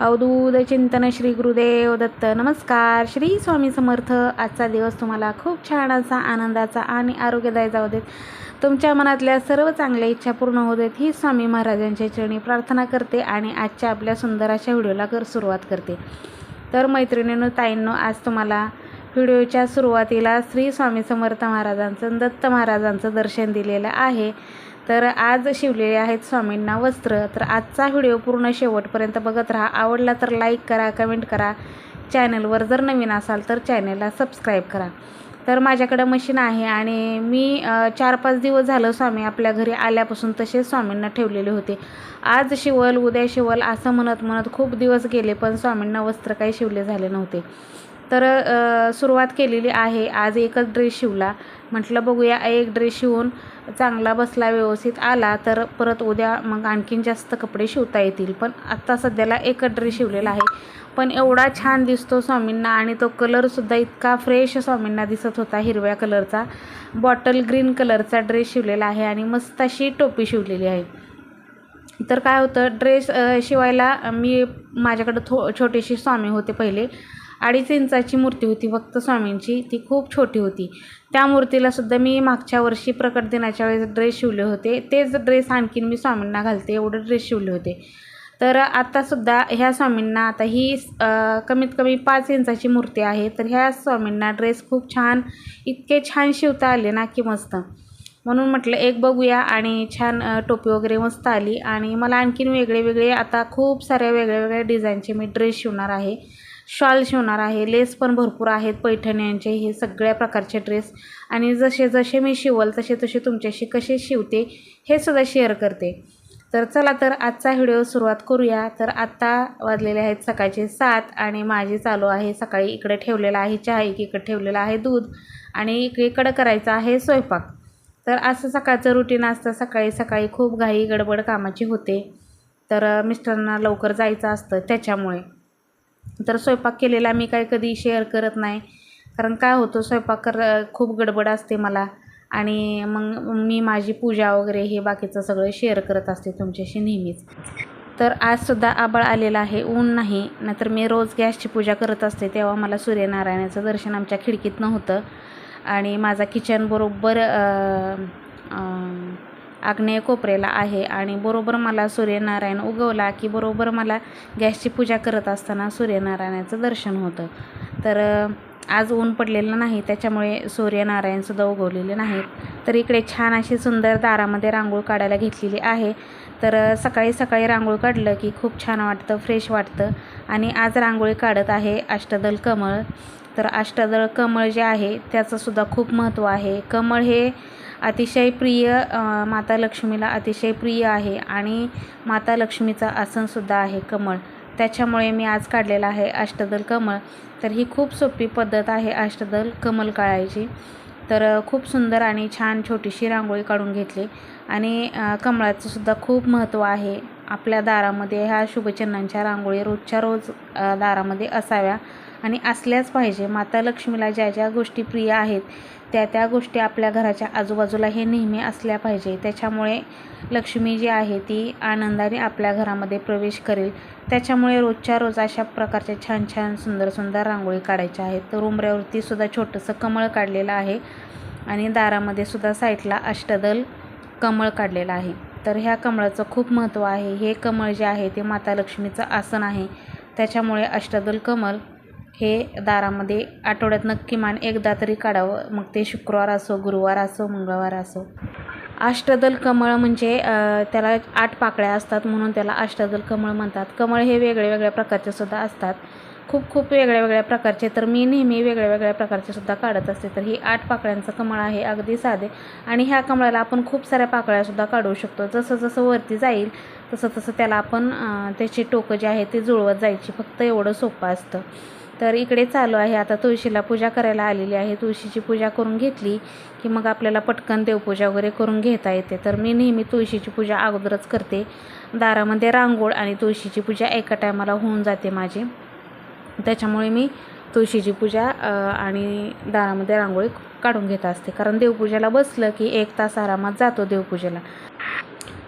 अवधूत चिंतन श्री गुरुदेव दत्त. नमस्कार. श्री स्वामी समर्थ. आजचा दिवस तुम्हाला खूप छान असा आनंदाचा आणि आरोग्यदायी जाऊ देत. तुमच्या मनातल्या सर्व चांगल्या इच्छा पूर्ण होऊ देत. ही स्वामी महाराजांच्या चरणी प्रार्थना करते आणि आजच्या आपल्या सुंदर अशा व्हिडिओला कर सुरुवात करते. तर मैत्रिणींनो ताईंनो आज तुम्हाला व्हिडिओच्या सुरुवातीला श्री स्वामी समर्थ महाराजांचं दत्त महाराजांचं दर्शन दिलेलं आहे. तर आज शिवलेले आहेत स्वामींना वस्त्र. तर आजचा व्हिडिओ पूर्ण शेवटपर्यंत बघत राहा. आवडला तर लाईक करा कमेंट करा. चॅनलवर जर नवीन असाल तर चॅनलला सबस्क्राईब करा. तर माझ्याकडं मशीन आहे आणि मी चार पाच दिवस झालं स्वामी आपल्या घरी आल्यापासून तसेच स्वामींना ठेवलेले होते. आज शिवल उद्या शिवल असं म्हणत म्हणत खूप दिवस गेले पण स्वामींना वस्त्र काही शिवले झाले नव्हते. तर सुरुवात केलेली आहे. आज एकच ड्रेस शिवला. म्हटलं बघूया एक ड्रेस शिवून चांगला बसला व्यवस्थित आला तर परत उद्या मग आणखीन जास्त कपडे शिवता येतील. पण आत्ता सध्याला एकच ड्रेस शिवलेला आहे. पण एवढा छान दिसतो स्वामींना आणि तो कलरसुद्धा इतका फ्रेश स्वामींना दिसत होता हिरव्या कलरचा बॉटल ग्रीन कलरचा ड्रेस शिवलेला आहे आणि मस्त अशी टोपी शिवलेली आहे. तर काय होतं ड्रेस शिवायला मी माझ्याकडं थो छोटीशी स्वामी होते पहिले. अडीच इंचाची मूर्ती होती फक्त स्वामींची. ती खूप छोटी होती. त्या मूर्तीला सुद्धा मी मागच्या वर्षी प्रकट दिनाच्या वेळेस ड्रेस शिवले होते. तेच ड्रेस आणखीन मी स्वामींना घालते एवढे ड्रेस शिवले होते. तर आत्तासुद्धा ह्या स्वामींना आता ही कमीत कमी पाच इंचाची मूर्ती आहे. तर ह्या स्वामींना ड्रेस खूप छान इतके छान शिवता आले ना की मस्त. म्हणून म्हटलं एक बघूया आणि छान टोपी वगैरे मस्त आली. आणि मला आणखीन वेगळे वेगळे आता खूप साऱ्या वेगळ्या वेगळ्या डिझाईनचे मी ड्रेस शिवणार आहे. शॉल शिवणार आहे. लेस पण भरपूर आहेत पैठण्यांचे हे सगळ्या प्रकारचे ड्रेस. आणि जसे जसे मी शिवल तसे तसे तुमच्याशी कसे शिवते हे सुद्धा शेअर करते. तर चला तर आजचा व्हिडिओ सुरुवात करूया. तर आत्ता वाजलेले आहेत सकाळचे सात आणि माझी चालू आहे सकाळी इकडे ठेवलेला आहे चहा एकीकडे ठेवलेला आहे दूध आणि इकडे करायचा आहे स्वयंपाक. तर असं सकाळचं रुटीन असतं. सकाळी सकाळी खूप घाई गडबड कामाची होते. तर मिस्टरांना लवकर जायचं असतं त्याच्यामुळे. तर स्वयंपाक केलेला मी काय कधी शेअर करत नाही. कारण काय होतं स्वयंपाक कर खूप गडबड असते मला. आणि मग मी माझी पूजा वगैरे हे बाकीचं सगळं शेअर करत असते तुमच्याशी नेहमीच. तर आजसुद्धा आबाळ आलेला आहे ऊन नाही. नाहीतर मी रोज गॅसची पूजा करत असते तेव्हा मला सूर्यनारायणाचं दर्शन आमच्या खिडकीतनं होतं आणि माझा किचन बरोबर आग्नेय कोपरेला आहे आणि बरोबर मला सूर्यनारायण उगवला की बरोबर मला गॅसची पूजा करत असताना सूर्यनारायणाचं दर्शन होतं. तर आज ऊन पडलेलं नाही त्याच्यामुळे सूर्यनारायणसुद्धा उगवलेले नाहीत. तर इकडे छान अशी सुंदर दारामध्ये रांगोळ काढायला घेतलेली आहे. तर सकाळी सकाळी रांगोळी काढलं की खूप छान वाटतं फ्रेश वाटतं. आणि आज रांगोळी काढत आहे अष्टदल कमळ. तर अष्टदळ कमळ जे आहे त्याचंसुद्धा खूप महत्त्व आहे. कमळ हे अतिशय प्रिय माता लक्ष्मीला अतिशय प्रिय आहे आणि माता लक्ष्मीचा आसनसुद्धा आहे कमळ. त्याच्यामुळे मी आज काढलेला आहे अष्टदल कमळ. तर ही खूप सोपी पद्धत आहे अष्टदल कमल काढायची. तर खूप सुंदर आणि छान छोटीशी रांगोळी काढून घेतली. आणि कमळाचंसुद्धा कमळाचं सुद्धा खूप महत्त्व आहे. आपल्या दारामध्ये ह्या शुभचिन्हांच्या रांगोळी रोजच्या रोज दारामध्ये असाव्या आणि असल्याच पाहिजे. माता लक्ष्मीला ज्या ज्या गोष्टी प्रिय आहेत त्या त्या गोष्टी आपल्या घराच्या आजूबाजूला हे नेहमी असल्या पाहिजे. त्याच्यामुळे लक्ष्मी जी आहे ती आनंदाने आपल्या घरामध्ये प्रवेश करेल. त्याच्यामुळे रोजच्या रोज अशा प्रकारच्या छान छान सुंदर सुंदर रांगोळी काढायच्या आहेत. तर उंबऱ्यावरती सुद्धा छोटंसं कमळ काढलेलं आहे आणि दारामध्ये सुद्धा साईडला अष्टदल कमळ काढलेलं आहे. तर ह्या कमळाचं खूप महत्त्व आहे. हे कमळ जे आहे ते माता लक्ष्मीचं आसन आहे. त्याच्यामुळे अष्टदल कमळ हे दारामध्ये आठवड्यातनं किमान एकदा तरी काढावं. मग ते शुक्रवार असो गुरुवार असो मंगळवार असो. अष्टदल कमळ म्हणजे त्याला आठ पाकळ्या असतात म्हणून त्याला अष्टदल कमळ म्हणतात. कमळ हे वेगळ्या वेगळ्या प्रकारचे सुद्धा असतात. खूप खूप वेगळ्या वेगळ्या प्रकारचे. तर मी नेहमी वेगळ्या वेगळ्या प्रकारचे सुद्धा काढत असते. तर ही आठ पाकळ्यांचं कमळ आहे अगदी साधे. आणि ह्या कमळाला आपण खूप साऱ्या पाकळ्यासुद्धा काढू शकतो. जसं जसं वरती जाईल तसं तसं त्याला आपण त्याची टोकं जे आहे ते जुळवत जायची. फक्त एवढं सोपं असतं. तर इकडे चालू आहे. आता तुळशीला पूजा करायला आलेली आहे. तुळशीची पूजा करून घेतली की मग आपल्याला पटकन देवपूजा वगैरे करून घेता येते. तर मी नेहमी तुळशीची पूजा अगोदरच करते. दारामध्ये रांगोळ आणि तुळशीची पूजा एका टायमाला होऊन जाते माझी. त्याच्यामुळे मी तुळशीची पूजा आणि दारामध्ये रांगोळी काढून घेत असते. कारण देवपूजेला बसलं की एक तास आरामात जातो देवपूजेला.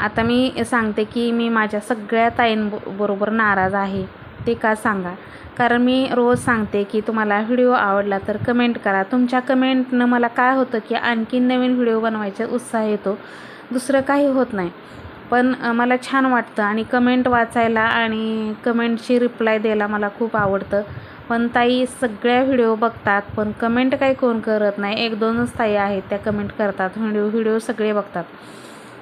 आता मी सांगते की मी माझ्या सगळ्या ताईंबरोबर नाराज आहे. ते का सांगा? कारण मी रोज सांगते की तुम्हाला व्हिडिओ आवडला तर कमेंट करा. तुमच्या कमेंटनं मला काय होतं की आणखीन नवीन व्हिडिओ बनवायचा उत्साह येतो. दुसरं काही होत नाही. पण मला छान वाटतं आणि कमेंट वाचायला आणि कमेंटची रिप्लाय द्यायला मला खूप आवडतं. पण ताई सगळ्या व्हिडिओ बघतात पण कमेंट काही कोण करत नाही. एक दोनच ताई आहेत त्या कमेंट करतात. व्हिडिओ व्हिडिओ सगळे बघतात.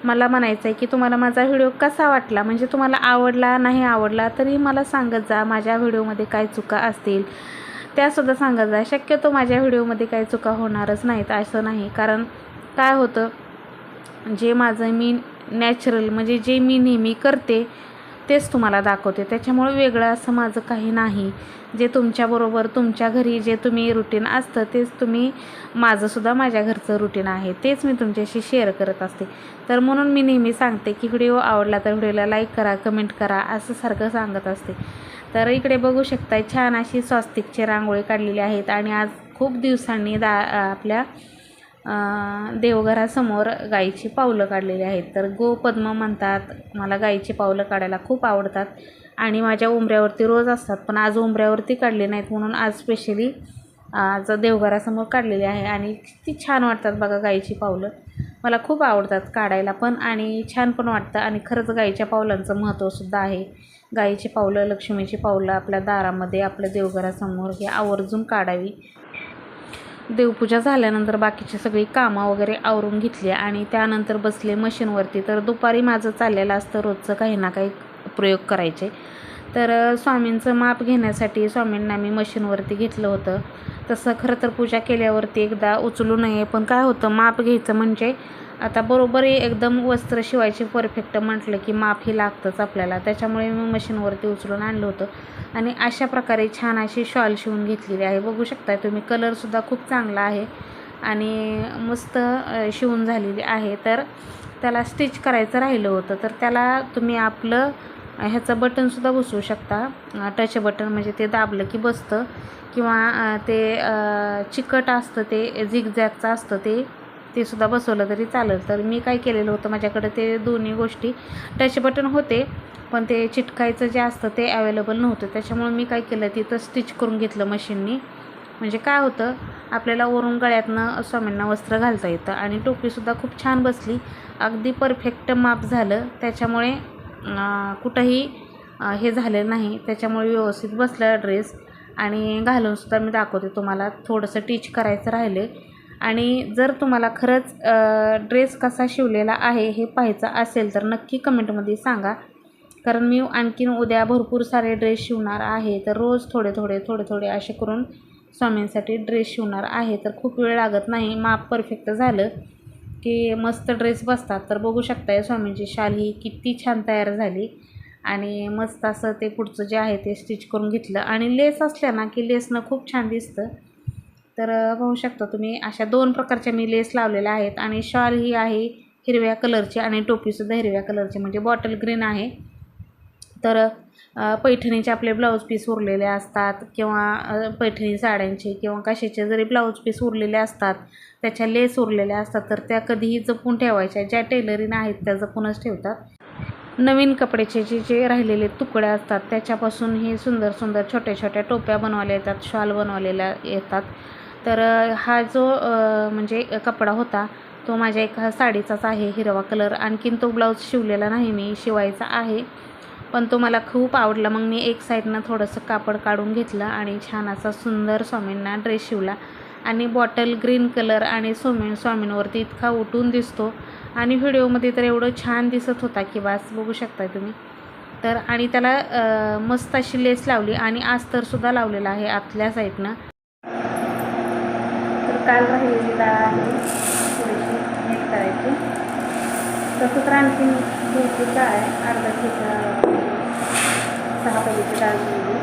मला म्हणायचं आहे की तुम्हाला माझा व्हिडिओ कसा वाटला? म्हणजे तुम्हाला आवडला नाही आवडला तरी मला सांगत जा. माझ्या व्हिडिओमध्ये काय चुका असतील त्यासुद्धा सांगत जा. शक्यतो माझ्या व्हिडिओमध्ये काही चुका होणारच नाहीत असं नाही. कारण काय होतं जे माझं मी नॅचरल म्हणजे जे मी नेहमी करते तेच तुम्हाला दाखवते. त्याच्यामुळे वेगळं असं माझं काही नाही. जे तुमच्याबरोबर तुमच्या घरी जे तुम्ही रुटीन असतं तेच तुम्ही माझंसुद्धा माझ्या घरचं रुटीन आहे. तेच मी तुमच्याशी शेअर करत असते. तर म्हणून मी नेहमी सांगते की व्हिडिओ आवडला तर व्हिडिओला लाईक करा कमेंट करा असं सारखं सांगत असते. तर इकडे बघू शकता छान अशी स्वास्तिकची रांगोळी काढलेली आहेत आणि आज खूप दिवसांनी दा आपल्या देवघरासमोर गाईची पावलं काढलेली आहेत. तर गोपद्म म्हणतात मला गाईची पावलं काढायला खूप आवडतात आणि माझ्या उंबऱ्यावरती रोज असतात पण आज उंबऱ्यावरती काढले नाहीत म्हणून आज स्पेशली आज देवघरासमोर काढलेली आहे आणि किती छान वाटतात बघा गाईची पावलं. मला खूप आवडतात काढायला पण आणि छान पण वाटतं आणि खरंच गाईच्या पावलांचं महत्त्वसुद्धा आहे. गाईची पावलं लक्ष्मीची पावलं आपल्या दारामध्ये आपल्या देवघरासमोर हे आवर्जून काढावी. देवपूजा झाल्यानंतर बाकीची सगळी कामं वगैरे आवरून घेतली आणि त्यानंतर बसले मशीनवरती. तर दुपारी माझं चाललेलं असतं रोजचं काही ना काही प्रयोग करायचे. तर स्वामींचं माप घेण्यासाठी स्वामींना मी मशीनवरती घेतलं होतं. तसं खरं तर पूजा केल्यावरती एकदा उचलू नये पण काय होतं माप घ्यायचं म्हणजे आता बरोबर एकदम वस्त्र शिवायचे परफेक्ट म्हटलं की माप ही लागतंच आपल्याला. त्याच्यामुळे मी मशीनवरती उचलून आणलं होतं. आणि अशा प्रकारे छान अशी शॉल शिवून घेतलेली आहे. बघू शकता तुम्ही कलरसुद्धा खूप चांगला आहे. आणि मस्त शिवून झालेली आहे. तर त्याला स्टिच करायचं राहिलं होतं. तर त्याला तुम्ही आपलं ह्याचं बटनसुद्धा बसवू शकता. टच बटन म्हणजे ते दाबलं की बसतं. किंवा ते चिकट असतं ते झिगझॅगचं असतं ते. ते सुद्धा बसवलं तरी चालेल. तर मी काय केलेलं होतं माझ्याकडे ते दोन्ही गोष्टी टच बटन होते पण ते चिटकायचं जे असतं ते अवेलेबल नव्हतं. त्याच्यामुळे मी काय केलं तिथं स्टिच करून घेतलं मशीननी म्हणजे काय होतं आपल्याला वरून गळ्यातनं स्वामींना वस्त्र घालता येतं आणि टोपीसुद्धा खूप छान बसली. अगदी परफेक्ट माप झालं. त्याच्यामुळे कुठंही हे झालं नाही. त्याच्यामुळे व्यवस्थित बसला ड्रेस आणि घालूनसुद्धा मी दाखवते तुम्हाला. थोडंसं टीच करायचं राहिले आणि जर तुम्हाला खरंच ड्रेस कसा शिवलेला आहे हे पाहायचं असेल तर नक्की कमेंटमध्ये सांगा. कारण मी आणखीन उद्या भरपूर सारे ड्रेस शिवणार आहे तर रोज थोडे थोडे थोडे थोडे असे करून स्वामींसाठी ड्रेस शिवणार आहे. तर खूप वेळ लागत नाही माप परफेक्ट झालं की मस्त ड्रेस बसतात. तर बघू शकताय स्वामींची शाल ही किती छान तयार झाली. आणि मस्त असं ते पुढचं जे आहे ते स्टिच करून घेतलं. आणि लेस असल्या ना की लेसनं खूप छान दिसतं. तर पाहू शकता तुम्ही अशा दोन प्रकारच्या मी लेस लावलेल्या आहेत. आणि शॉल ही आहे हिरव्या कलरची आणि टोपीसुद्धा हिरव्या कलरची म्हणजे बॉटल ग्रीन आहे. तर पैठणीचे आपले ब्लाऊज पीस उरलेले असतात किंवा पैठणी साड्यांचे किंवा कशाचे जरी ब्लाऊज पीस उरलेले असतात त्याच्या लेस उरलेल्या असतात तर त्या कधीही जपून ठेवायच्या. ज्या टेलरीन आहेत त्या जपूनच ठेवतात. नवीन कपड्याचे जे जे राहिलेले तुकडे असतात त्याच्यापासून हे सुंदर सुंदर छोट्या छोट्या टोप्या बनवल्या येतात शॉल बनवलेल्या येतात. तर हा जो म्हणजे कपडा होता तो माझ्या एका साडीचाच आहे हिरवा कलर. आणखीन तो ब्लाऊज शिवलेला नाही मी शिवायचा आहे. पण तो मला खूप आवडला. मग मी एक साईडनं थोडंसं कापड काढून घेतलं आणि छान असा सुंदर स्वामींना ड्रेस शिवला. आणि बॉटल ग्रीन कलर आणि स्वामी स्वामींवरती इतका उठून दिसतो. आणि व्हिडिओमध्ये तर एवढं छान दिसत होता की बास बघू शकता तुम्ही. तर आणि त्याला मस्त अशी लेस लावली आणि आस्तरसुद्धा लावलेला आहे आतल्या साईडनं तर काल राहिलेली डाळ आहे. थोडीशी नीट करायची. तसं तर आणखी भरपूर डाळ आहे. अर्धा किलो सहा पाहिजेची डाळ घेतली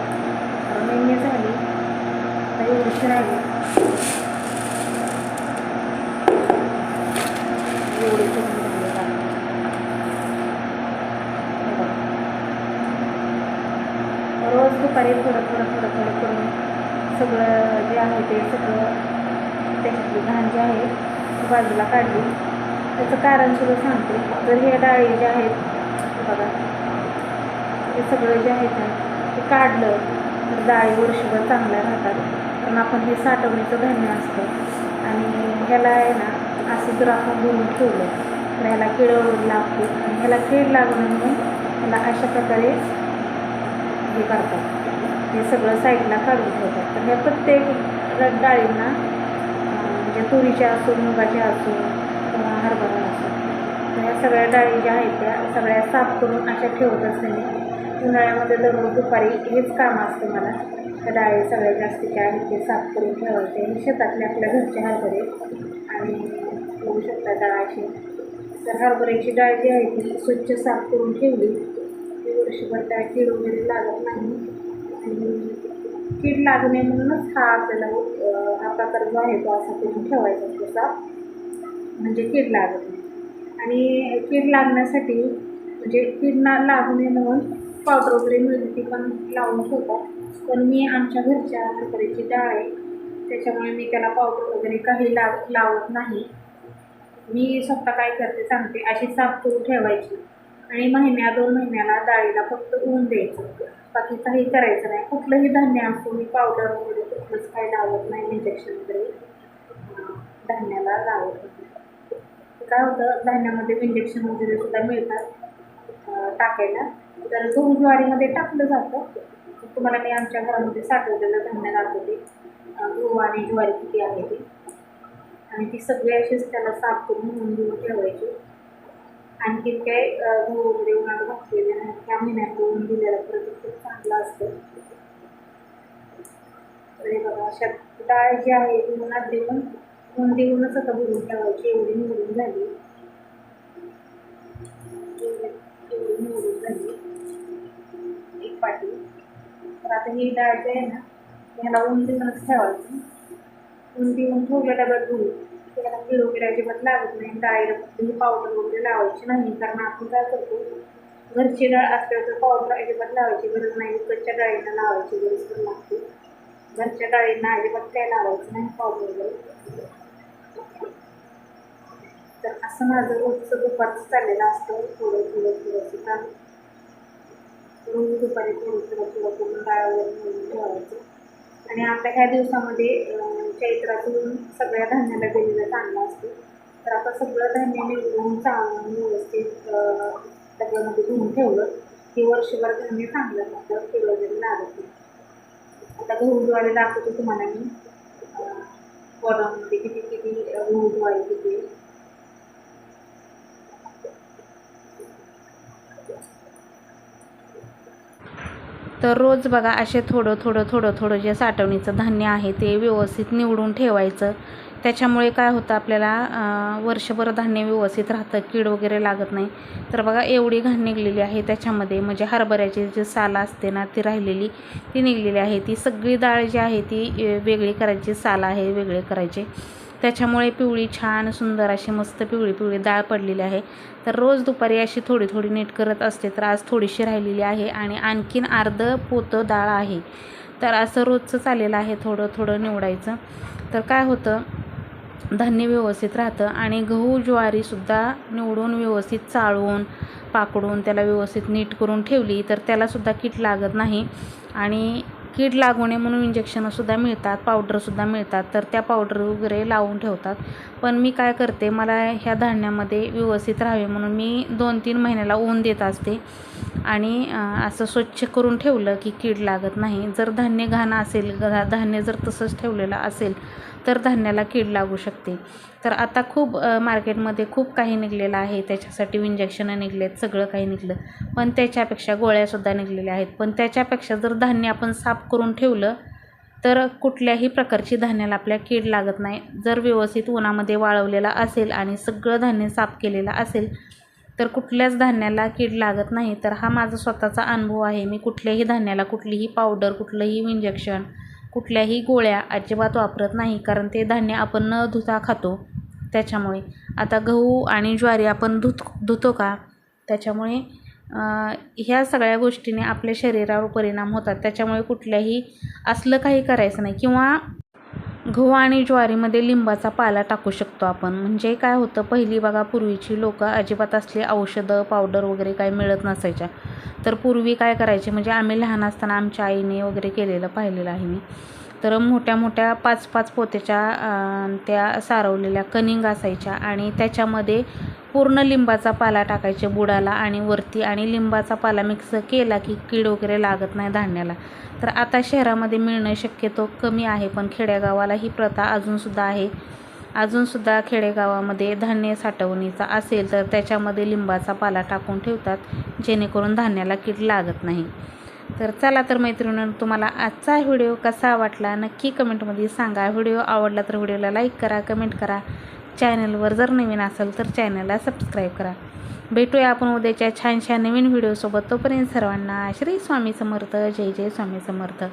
तर झाली. तर एवढीशी राहिली. एवढी डाळ रोज दुपारी थोडं थोडं थोडं थोडं करून सगळं जे आहे ते सगळं त्याच्यातली घाण जी आहे बाजूला काढली. त्याचं कारण सुद्धा सांगते. तर हे डाळी जे आहेत बघा हे सगळं जे आहेत ना ते काढलं तर डाळी वर्षभर चांगल्या राहतात. कारण आपण हे साठवणीचं धान्य असतं. आणि ह्याला आहे ना असं जर आपण धुवून ठेवलं तर ह्याला किड लागते. आणि ह्याला कीड लागू नये म्हणून ह्याला अशा प्रकारे हे करतात. हे सगळं साईडला काढून ठेवतात. तर ह्या प्रत्येक डाळींना म्हणजे तुरीच्या असो मुगाच्या असो किंवा हरभरा असो तर ह्या सगळ्या डाळी ज्या आहेत त्या सगळ्या साफ करून अशा ठेवत असते मी उन्हाळ्यामध्ये दररोज दुपारी हेच काम असतं मला. त्या डाळी सगळ्या जास्तीच्या आहेत ते साफ करून ठेवायचे. हे शेतातले आपल्या घरचे हरभरे आणि बघू शकता डाळ अशी तर हरभऱ्याची डाळ जी आहे ती स्वच्छ साफ करून ठेवली. ती वर्षभर त्या कीड वगैरे लागत नाही. आणि कीड लागू नये म्हणूनच हा आपल्याला प्रकार जो आहे तो असा करून ठेवायचा तसा म्हणजे कीड लागत नाही. आणि कीड लागण्यासाठी म्हणजे कीड ना लागू नये म्हणून पावडर वगैरे मिळते ती पण लावून ठेवतात पण मी आमच्या घरच्या हरभऱ्याची डाळ आहे त्याच्यामुळे मी त्याला पावडर वगैरे काही लाव लावत नाही. मी स्वतः काय करते सांगते अशी साफ करून ठेवायची. आणि महिन्या दोन महिन्याला डाळीला फक्त ऊन द्यायचं. बाकी काही करायचं नाही. कुठलंही धान्य असो मी पावडर वगैरे कुठलंच काय लावत इंजेक्शन धान्याला लावत काय होतं धान्यामध्ये इंजेक्शन वगैरे सुद्धा मिळतात टाकायला. तर गहू ज्वारीमध्ये टाकलं जातं. तुम्हाला मी आमच्या घरामध्ये साठवलेलं धान्य दाखवते गहू आणि ज्वारी किती आहे ती. आणि ती सगळी अशीच त्याला साफ करून धुवून घेऊन ठेवायची. आणखी काय गहू वगैरे उन्हात घातलेले नाही. त्या महिन्यात ऊन दिलेला प्रतीक खूप चांगलं असतं. तर हे बघा अशा डाळ जी आहे ती उन्हात देऊन ऊन देऊनच आता भरून ठेवायची एवढी निवडून झाली. एवढी निवडून झाली. एक पाटी. तर आता ही डाळ जी आहे ना ह्याला ऊन देऊनच ठेवायची. ऊन देऊन ठेवल्या डब्यात धुवून त्याला किलो वगैरे अजिबात लागत नाही. डाळीला फक्त पावडर वगैरे लावायची नाही कारण आपण काय करतो घरची डाळ असल्यावर तर पावडर अजिबात लावायची गरज नाही विकतच्या डाळींना लावायची गरज पण लागते. घरच्या डाळींना अजिबात काय लावायचं नाही पावडर वगैरे. तर असं माझं रोजचं दुपारचं चाललेलं असतं. थोडं थोडं थोडंसं काम रोज दुपारी थोडं थोडं थोडं करून डाळ वगैरे ठेवायचं. आणि आता ह्या दिवसामध्ये चैत्रातून सगळ्या धान्याला गेलेला चांगलं असतं. तर आता सगळं धान्य निवडून चांगलं व्यवस्थित त्याच्यामध्ये डब्यामध्ये धुवून ठेवलं की वर्षभर धान्य चांगलं राहतं कीड वगैरे लागत नाही. आता गहू ज्वारी दाखवते तुम्हाला मी. अं, किती किती अं, गहू ज्वारी किती. तर रोज बघा असे थोडं थोडं थोडं थोडं जे साठवणीचं धान्य आहे ते व्यवस्थित निवडून ठेवायचं. त्याच्यामुळे काय होतं आपल्याला वर्षभर धान्य व्यवस्थित राहतं कीड वगैरे लागत नाही. तर बघा एवढी घाण निघलेली आहे त्याच्यामध्ये. म्हणजे हरभऱ्याची जी साल असते ना ती राहिलेली ती निघलेली आहे. ती सगळी डाळ जी आहे ती वेगळी करायची साल आहे वेगळे करायचे. त्याच्यामुळे पिवळी छान सुंदर अशी मस्त पिवळी पिवळी डाळ पडलेली आहे. तर रोज दुपारी अशी थोडी थोडी नीट करत असते तर आज थोडीशी राहिलेली आहे आणि आणखीन अर्ध पोतं डाळ आहे. तर असं रोजचं चाललेलं आहे थोडं थोडं निवडायचं. तर काय होतं धान्य व्यवस्थित राहतं आणि गहू ज्वारीसुद्धा निवडून व्यवस्थित चाळून पाकडून त्याला व्यवस्थित नीट करून ठेवली तर त्यालासुद्धा कीड लागत नाही. आणि कीड लागू नये म्हणून इंजेक्शनंसुद्धा मिळतात पावडरसुद्धा मिळतात तर त्या पावडर वगैरे लावून ठेवतात. पण मी काय करते मला ह्या धान्यामध्ये व्यवस्थित राहावे म्हणून मी दोन तीन महिन्याला ऊन देत असते. आणि असं स्वच्छ करून ठेवलं की कीड लागत नाही. जर धान्य घाण असेल धान्य जर तसंच ठेवलेलं असेल तर धान्याला कीड लागू शकते. तर आता खूप मार्केटमध्ये खूप काही निघलेलं आहे. त्याच्यासाठी इंजेक्शनं निघलेत सगळं काही निघलं. पण त्याच्यापेक्षा गोळ्यासुद्धा निघलेल्या आहेत. पण त्याच्यापेक्षा जर धान्य आपण साफ करून ठेवलं तर कुठल्याही प्रकारची धान्याला आपल्या कीड लागत नाही. जर व्यवस्थित उन्हामध्ये वाळवलेला असेल आणि सगळं धान्य साफ केलेलं असेल तर कुठल्याच धान्याला कीड लागत नाही. तर हा माझा स्वतःचा अनुभव आहे. मी कुठल्याही धान्याला कुठलीही पावडर कुठलंही इंजेक्शन कुठल्याही गोळ्या अजिबात वापरत नाही. कारण ते धान्य आपण न धुता खातो. त्याच्यामुळे. आता गहू आणि ज्वारी आपण धुत धुतो का? त्याच्यामुळे ह्या सगळ्या गोष्टीने आपल्या शरीरावर परिणाम होतात. त्याच्यामुळे कुठल्याही असलं काही करायचं नाही. किंवा गहू आणि ज्वारीमध्ये लिंबाचा पाला टाकू शकतो आपण. म्हणजे काय होतं पहिली बघा पूर्वीची लोक अजिबात असले औषधं पावडर वगैरे काय मिळत नसायच्या. तर पूर्वी काय करायचे म्हणजे आम्ही लहान असताना आमच्या आईने वगैरे केलेलं पाहिलेलं आहे मी. तर मोठ्या मोठ्या पाच पाच पोत्याच्या त्या सारवलेल्या कनिंग असायच्या आणि त्याच्यामध्ये पूर्ण लिंबाचा पाला टाकायचे बुडाला आणि वरती आणि लिंबाचा पाला मिक्स केला की कीड वगैरे लागत नाही धान्याला. तर आता शहरामध्ये मिळणं शक्यतो कमी आहे पण खेडेगावाला ही प्रथा अजूनसुद्धा आहे. अजूनसुद्धा खेडेगावामध्ये धान्य साठवणीचा असेल तर त्याच्यामध्ये लिंबाचा पाला टाकून ठेवतात जेणेकरून धान्याला कीड लागत नाही. तर चला तर मैत्रिणीनं तुम्हाला आजचा व्हिडिओ कसा वाटला नक्की कमेंटमध्ये सांगा. व्हिडिओ आवडला तर व्हिडिओला लाईक करा कमेंट करा. चॅनलवर जर नवीन असेल तर चॅनलला सबस्क्राईब करा. भेटूया आपण उद्याच्या छानशा नवीन व्हिडिओसोबत. तोपर्यंत सर्वांना श्री स्वामी समर्थ. जय जय स्वामी समर्थ.